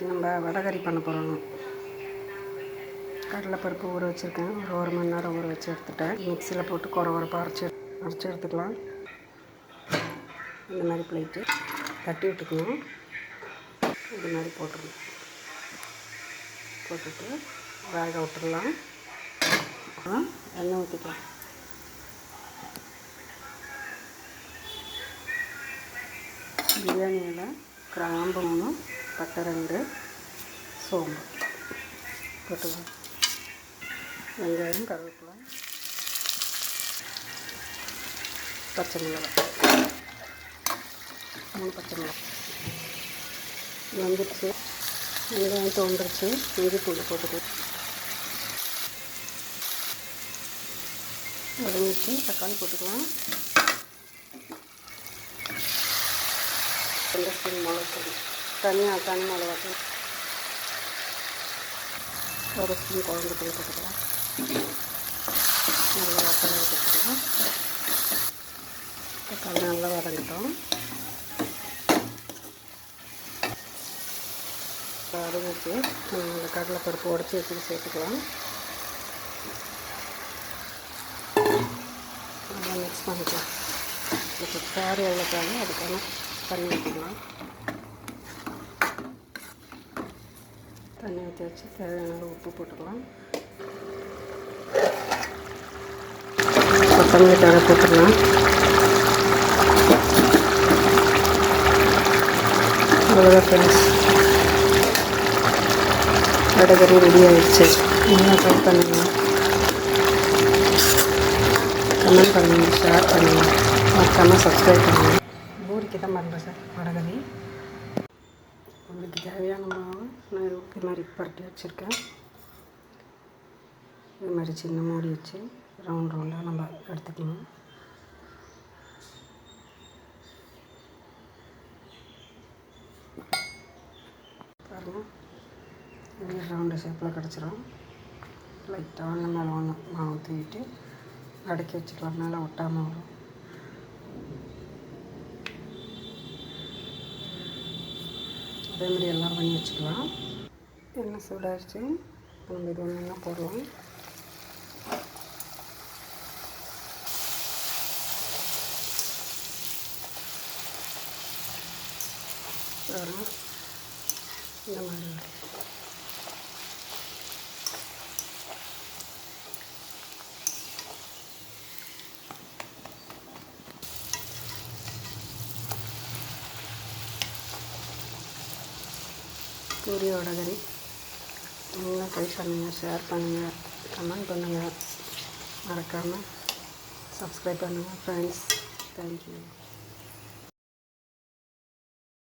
இன்றைக்கி நம்ம வடகறி பண்ண போகிறோம் கடலைப்பருப்பு ஊற வச்சுருக்கேன். ஒரு ஒரு மணி நேரம் ஊற வச்சு எடுத்துட்டேன். மிக்சியில் போட்டு குறை குறைப்பாக அரைச்சி அரைச்சி எடுத்துக்கலாம். இந்த மாதிரி பிளேட்டு தட்டி விட்டுக்கணும். இது மாதிரி போட்டுடணும் போட்டுட்டு வேக விட்டுடலாம். அப்புறம் எண்ணெய் ஊற்றிக்கலாம் பிரியாணியில் கிராம்பு மூணும் பட்டை ரெண்டு சோம்பு போட்டுக்கலாம் வெங்காயம் கருவேப்பிலை பச்சை மிளகாய் மூணு பச்சை மிளகாய் வந்துடுச்சு வெங்காயம் தோன்றுச்சு இஞ்சி பூண்டு போட்டுக்கலாம் வதங்கிச்சு தக்காளி போட்டுக்கலாம் ரெண்டு ஸ்பூன் மிளகாய் தனியாக தனி மிளகாய் ஒரு ஸ்பூன் குழம்பு தூள் போட்டுக்கலாம். நல்லா வத்தலை போட்டுக்கலாம் தக்காளி நல்லா வதங்கிட்டோம். வதங்கிச்சு இந்த கடலைப்பருப்பு உடச்சி வச்சு சேர்த்துக்கலாம். நல்லா மிக்ஸ் பண்ணிக்கலாம். இப்போ சாரி எவ்வளோ தேவை அதுக்கான தண்ணி வச்சுக்கலாம் தண்ணி ஊற்றி வச்சு தேவையான அளவு உப்பு போட்டுக்கலாம். கொத்தமல்லி தழை போட்டுக்கலாம் அவ்வளோதான் ஃப்ரெண்ட்ஸ் வடகறி ரெடி ஆயிடுச்சு. இன்னும் ட்ரை பண்ணுங்கள் கமெண்ட் பண்ணுங்கள் ஷேர் பண்ணுங்கள் மறக்காமல் சப்ஸ்கிரைப் பண்ணுங்கள் பூரிக்கு தான் பண்ணுறேன் சார். வடகறி. உங்களுக்கு தேவையான மாவு நான் இது மாதிரி பரட்டி வச்சுருக்கேன். இது மாதிரி சின்ன மூடி வச்சு ரவுண்ட் ரவுண்டாக நம்ம எடுத்துக்கணும். பாருங்கள் இது ரவுண்டு ஷேப்பில் கிடச்சிரும். லைட்டாக ஒன்று மேலே ஒன்று மாவு தூக்கிட்டு அடக்கி வச்சுக்கலாம். மேலே ஒட்டாமல் வரும். அதே மாதிரி எல்லாம் பண்ணி வச்சுக்கலாம். எண்ணெய் சூடாகிடுச்சு நம்ம இது ஒன்று போடலாம். இந்த மாதிரி பூரியோட கறி நல்லா ட்ரை பண்ணுங்கள் ஷேர் பண்ணுங்கள் கமெண்ட் பண்ணுங்கள் மறக்காமல் சப்ஸ்கிரைப் பண்ணுங்கள் ஃப்ரெண்ட்ஸ் தேங்க்யூ